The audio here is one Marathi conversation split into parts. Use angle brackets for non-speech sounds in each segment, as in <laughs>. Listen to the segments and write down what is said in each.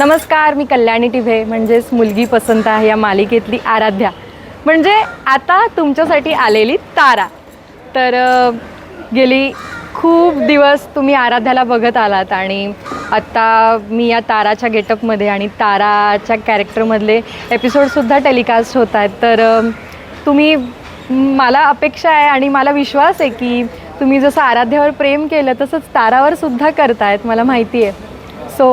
नमस्कार मी कल्याणी टिभे म्हणजेच मुलगी पसंत आहे या मालिकेतली आराध्या. म्हणजे आता तुमच्यासाठी आलेली तारा. तर गेली खूप दिवस तुम्ही आराध्याला बघत आलात आणि आत्ता मी या ताराच्या गेटअपमध्ये आणि ताराच्या कॅरेक्टरमधले एपिसोडसुद्धा टेलिकास्ट होत आहेत. तर तुम्ही मला अपेक्षा आहे आणि मला विश्वास आहे की तुम्ही जसं आराध्यावर प्रेम केलं तसंच तारावर सुद्धा करतायत मला माहिती आहे. सो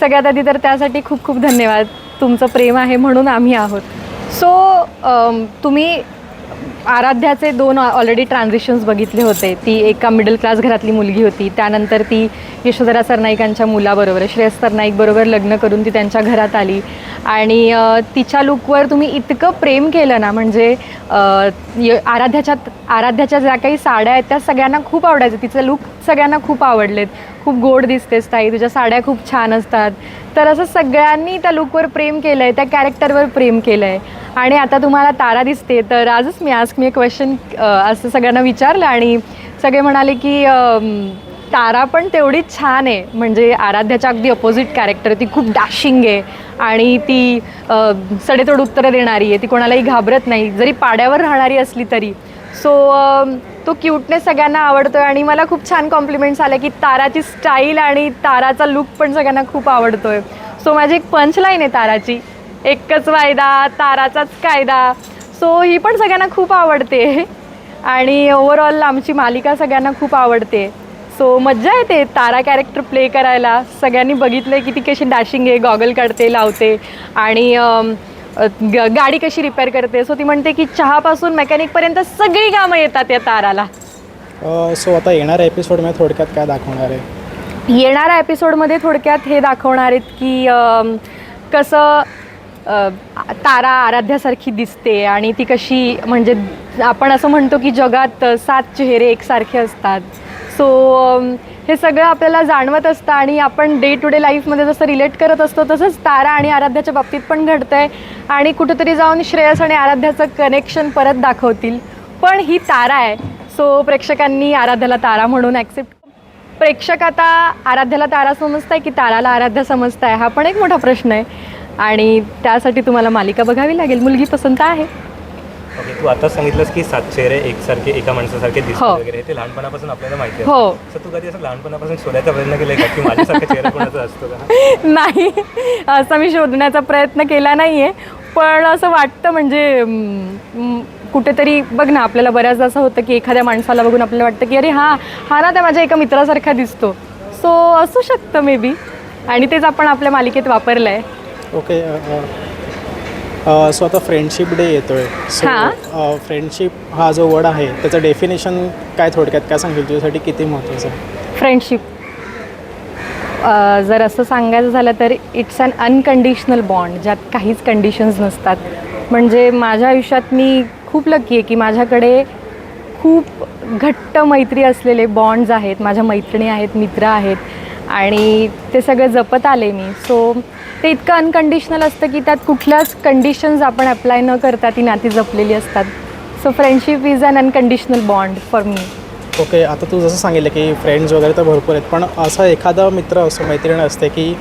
सगळ्यात आधी तर त्यासाठी खूप खूप धन्यवाद. तुमचं प्रेम आहे म्हणून आम्ही आहोत. सो तुम्ही आराध्याचे दोन ऑलरेडी ट्रान्झिशन्स बघितले होते. ती एका मिडल क्लास घरातली मुलगी होती. त्यानंतर ती यशोधरा सरनाईकांच्या मुलाबरोबर श्रेयस सरनाईकबरोबर लग्न करून ती त्यांच्या घरात आली. आणि तिच्या लुकवर तुम्ही इतकं प्रेम केलं ना म्हणजे य- आराध्याच्या आराध्याच्या ज्या काही साड्या आहेत त्या सगळ्यांना खूप आवडायचं तिचं लुक सगळ्यांना खूप आवडलेत. खूप गोड दिसतेस ताई तुझ्या साड्या खूप छान असतात. तर असं सगळ्यांनी त्या लुकवर प्रेम केलं आहे त्या कॅरेक्टरवर प्रेम केलं आहे आणि आता तुम्हाला तारा दिसते. तर आजच मी आज मी एक क्वेश्चन असं सगळ्यांना विचारलं आणि सगळे म्हणाले की तारा पण तेवढीच छान आहे. म्हणजे आराध्याच्या अगदी अपोजिट कॅरेक्टर ती खूप डॅशिंग आहे आणि ती सडेतोड उत्तरं देणारी आहे. ती कोणालाही घाबरत नाही. जरी पाड्यावर राहणारी असली तरी. सो तो क्यूटनेस सगळ्यांना आवडतोय आणि मला खूप छान कॉम्प्लिमेंट्स आले की ताराची स्टाईल आणि ताराचा लुक पण सगळ्यांना खूप आवडतोय. सो माझी एक पंचलाईन आहे ताराची. एकच वायदा ताराचाच कायदा. सो ही पण सगळ्यांना खूप आवडते. आणि ओव्हरऑल आमची मालिका सगळ्यांना खूप आवडते. सो मज्जा येते तारा कॅरेक्टर प्ले करायला. सगळ्यांनी बघितलं की ती कशी डॅशिंग आहे गॉगल काढते लावते. आणि ग- गाडी कशी रिपेअर करते. सो ती म्हणते की चहापासून मेकॅनिकपर्यंत सगळी कामं येतात या ताराला. सो आता येणाऱ्या एपिसोडमध्ये थोडक्यात काय दाखवणार आहे? येणाऱ्या एपिसोडमध्ये थोडक्यात हे दाखवणार आहेत की कसं तारा आराध्यासारखी दिसते आणि ती कशी म्हणजे आपण असं म्हणतो की जगात सात चेहरे एकसारखे असतात. सो हे सगळं आपल्याला जाणवत असतं आणि आपण डे टू डे लाईफमध्ये जसं रिलेट करत असतो तसंच तारा आणि आराध्याच्या बाबतीत पण घडतं आहे आणि कुठेतरी जाऊन श्रेयस आणि आराध्याचं कनेक्शन परत दाखवतील. पण ही तारा आहे. सो प्रेक्षकांनी आराध्याला तारा म्हणून ॲक्सेप्ट प्रेक्षक आता आराध्याला तारा समजत आहे की ताराला आराध्या समजत आहे हा पण एक मोठा प्रश्न आहे. आणि त्यासाठी तुम्हाला मालिका बघावी लागेल. मुलगी पसंत आहे. ओके तू आता सांगितलंस की सात चेहरे एकसारखे एका माणसासारखे हो. दिसतात वगैरे. ते लहानपणापासून आपल्याला माहिती आहे हो. तर तू कधी असं लहानपणापासून शोधायचा प्रयत्न केलाय का की माझ्यासारखा चेहरा कोणाचा असतो का? <laughs> नाही. असं मी शोधण्याचा प्रयत्न केला नाही आहे पण असं वाटतं म्हणजे कुठेतरी बघ ना आपल्याला बऱ्याचदा असं होतं की एखाद्या माणसाला बघून आपल्याला वाटतं की अरे हां हा ना त्या माझ्या एका मित्रासारखा दिसतो. सो असू शकतं मे बी आणि तेच आपण आपल्या मालिकेत वापरलं आहे ओके सो आता फ्रेंडशिप डे येतोय. हां. सो फ्रेंडशिप हा जो वर्ड आहे त्याचं डेफिनेशन काय थोडक्यात? काय सांगेल तुझ्यासाठी किती महत्त्वाचं आहे? फ्रेंडशिप जर असं सांगायचं झालं तर इट्स अन अनकंडिशनल बॉन्ड ज्यात काहीच कंडिशन्स नसतात. म्हणजे माझ्या आयुष्यात मी खूप लकी आहे की माझ्याकडे खूप घट्ट मैत्री असलेले बॉन्ड्स आहेत. माझ्या मैत्रिणी आहेत मित्र आहेत. आणि ते सगळं जपत आले मी. सो ते इतकं अनकंडिशनल असतं की त्यात कुठल्याच कंडिशन्स आपण अप्लाय न करता ती नाती जपलेली असतात. So friendship is an unconditional bond for me okay आता तू जसं सांगितलं की फ्रेंड्स वगैरे तर भरपूर आहेत पण असा एखादा मित्र असतो मैत्रीण असते की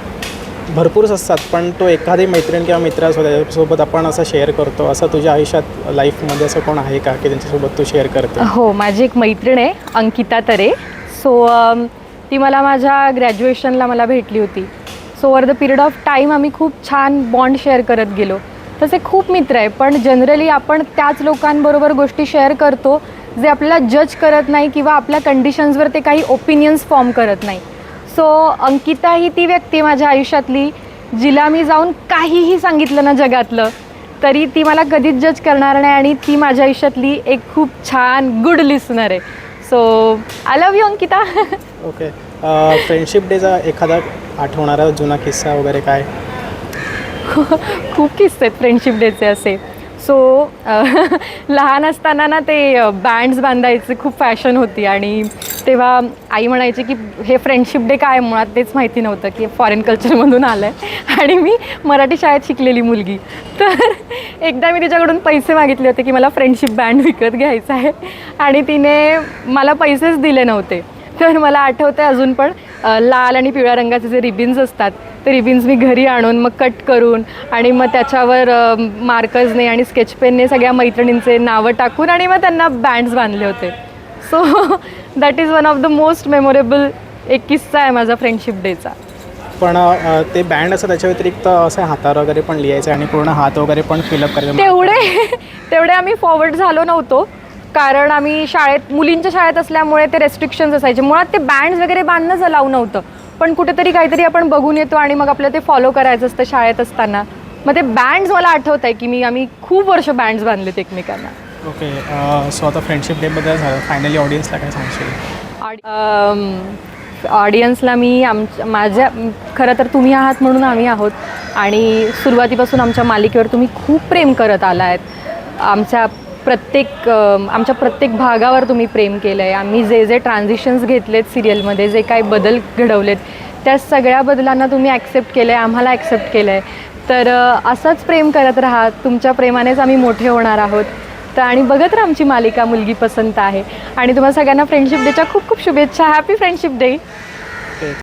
भरपूरच असतात पण तो एखादी मैत्रीण किंवा मित्रासोबत सोबत आपण असं शेअर करतो. असं तुझ्या आयुष्यात लाईफमध्ये असं कोण आहे का की त्यांच्यासोबत तू शेअर करते? हो माझी एक मैत्रीण आहे अंकिता तरे. सो अम, ती मला माझ्या ग्रॅज्युएशनला मला भेटली होती. So over the period of time आम्ही खूप छान बॉन्ड शेअर करत गेलो. तसे खूप मित्र आहे पण जनरली आपण त्याच लोकांबरोबर गोष्टी शेअर करतो जे आपल्याला जज करत नाही किंवा आपल्या कंडिशन्सवर ते काही ओपिनियन्स फॉर्म करत नाही. सो अंकिता ही ती व्यक्ती माझ्या आयुष्यातली जिला मी जाऊन काहीही सांगितलं ना जगातलं तरी ती मला कधीच जज करणार नाही आणि ती माझ्या आयुष्यातली एक खूप छान गुड लिसनर आहे. So I love you Ankita. <laughs> Okay. Friendship डेचा एखादा आठवणारा जुना किस्सा वगैरे काय? <laughs> खूप किस्से आहेत फ्रेंडशिप डेचे असे. सो <laughs> लहान असताना ना ते बँड्स बांधायचे खूप फॅशन होती आणि तेव्हा आई म्हणायची की हे फ्रेंडशिप डे काय मुळात तेच माहिती नव्हतं की फॉरेन कल्चरमधून आलं आहे आणि मी मराठी शाळेत शिकलेली मुलगी. तर <laughs> एकदा मी तिच्याकडून पैसे मागितले होते की मला फ्रेंडशिप बँड विकत घ्यायचा आहे. आणि तिने मला पैसेच दिले नव्हते. तर मला आठवतं आहे अजून पण लाल आणि पिवळ्या रंगाचे जे रिबिन्स असतात ते रिबिन्स मी घरी आणून मग कट करून आणि मग त्याच्यावर मार्कर्सने आणि स्केच पेनने सगळ्या मैत्रिणींचे नावं टाकून आणि मग त्यांना बँड्स बांधले होते. So that is one of the most memorable एक किस्सा आहे माझा फ्रेंडशिप डेचा पण ते बँड असं त्याच्या व्यतिरिक्त असं हातावर वगैरे पण लिहायचं आणि पूर्ण हात वगैरे पण फिलअप करायचं. तेवढे <laughs> तेवढे आम्ही फॉरवर्ड झालो नव्हतो. कारण आम्ही शाळेत मुलींच्या शाळेत असल्यामुळे ते रेस्ट्रिक्शन्स असायचे. मुळात ते बँड्स वगैरे बांधणंच अलाव नव्हतं. पण कुठेतरी काहीतरी आपण बघून येतो आणि मग आपल्याला ते फॉलो करायचं असतं शाळेत असताना. मग ते बँड्स मला आठवत आहे की मी आम्ही खूप वर्ष बँड्स बांधलेत एकमेकांना. ओके सो आता फ्रेंडशिप डेबद्दल झालं. फायनली ऑडियन्सला काय सांगशील? ऑडियन्सला मी आमच्या माझ्या खरं तर तुम्ही आहात म्हणून आम्ही आहोत. आणि सुरुवातीपासून आमच्या मालिकेवर तुम्ही खूप प्रेम करत आला आहेत आमच्या प्रत्येक आमच्या प्रत्येक भागावर तुम्ही प्रेम केलं आहे आम्ही जे जे ट्रान्झिशन्स घेतलेत सिरियलमध्ये जे काही बदल घडवलेत त्या सगळ्या बदलांना तुम्ही ॲक्सेप्ट केलं आहे आम्हाला ॲक्सेप्ट केलं आहे तर असंच प्रेम करत राहा. तुमच्या प्रेमानेच आम्ही मोठे होणार आहोत. तर आणि बघत राहा आमची मालिका मुलगी पसंत आहे. आणि तुम्हाला सगळ्यांना फ्रेंडशिप डेच्या खूप खूप शुभेच्छा. Happy friendship day